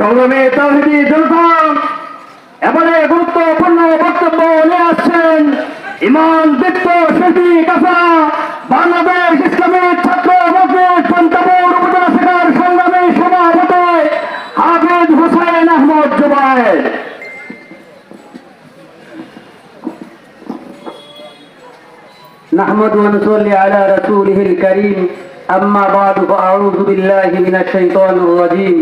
সংগ্রামে তৌহিদি জনগণ এবারে গুরুত্বপূর্ণ বক্তব্য নিয়ে আসছেন ইমান দীপ্ত স্মৃতি কাসা বাংলাদেশ ইসলামী ছাত্র মজলিস পঞ্চপুর উপজেলা শাখার সংগ্রামী সভাপতি হাফিজ হুসাইন আহমদ জুবাইর نحمد ونصلي على رسوله الكريم أما بعد فأعوذ بالله من الشيطان الرجيم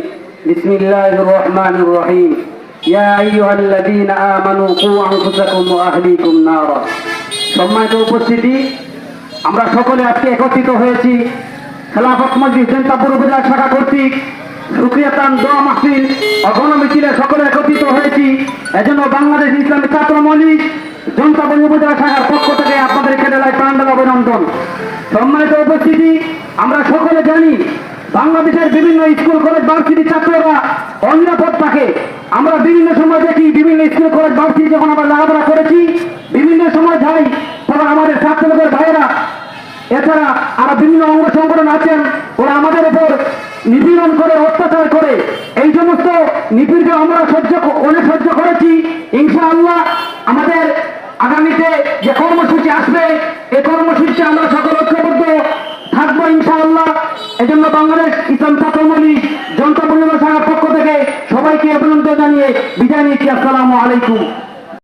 بسم الله الرحمن الرحيم يا أيها الذين آمنوا قوا أنفسكم وأهليكم نارا সম্মানিত উপস্থিতি আমরা সকলে আজকে একত্রিত হয়েছি খেলাফত মসজিদ জনতাপুর উপজেলা শাখা কর্তৃক সুক্রিয়াতান দোয়া মাহফিল অগণ মিছিলে সকলে একত্রিত হয়েছি এজন্য বাংলাদেশ ইসলামী ছাত্র মৌলিক জনতাপুর উপজেলা শাখার পক্ষ থেকে আপনাদের কেরালায় প্রাণডাল অভিনন্দন সম্মানিত উপস্থিতি আমরা সকলে জানি বাংলাদেশের বিভিন্ন স্কুল, কলেজ ভার্সিটি ছাত্ররা অনিরাপদ থাকে আমরা বিভিন্ন সময় দেখি বিভিন্ন স্কুল, কলেজ ভার্সিটি যখন আমরা লেখাপড়া করেছি, বিভিন্ন সময় যাই তখন আমাদের ছাত্রদের ভাইয়েরা, এছাড়া আরও বিভিন্ন অঙ্গ সংগঠন আছেন, ওরা আমাদের উপর নিপীড়ন করে, অত্যাচার করে। এই সমস্ত নিপীড়কে আমরা সহ্য অনেক সহ্য করেছি। ইনশাআল্লাহ আমাদের আগামীতে যে কর্মসূচি আসবে এই কর্মসূচিতে আমরা সকল ঐক্যবদ্ধ থাকব ইনশাআল্লাহ এজন্য কংগ্রেস ইসলাম ছাত্রমলী জনতা পরিবার শাখার পক্ষ থেকে সবাইকে অভিনন্দন জানিয়ে বিদায় নিচ্ছি। আসসালামু আলাইকুম।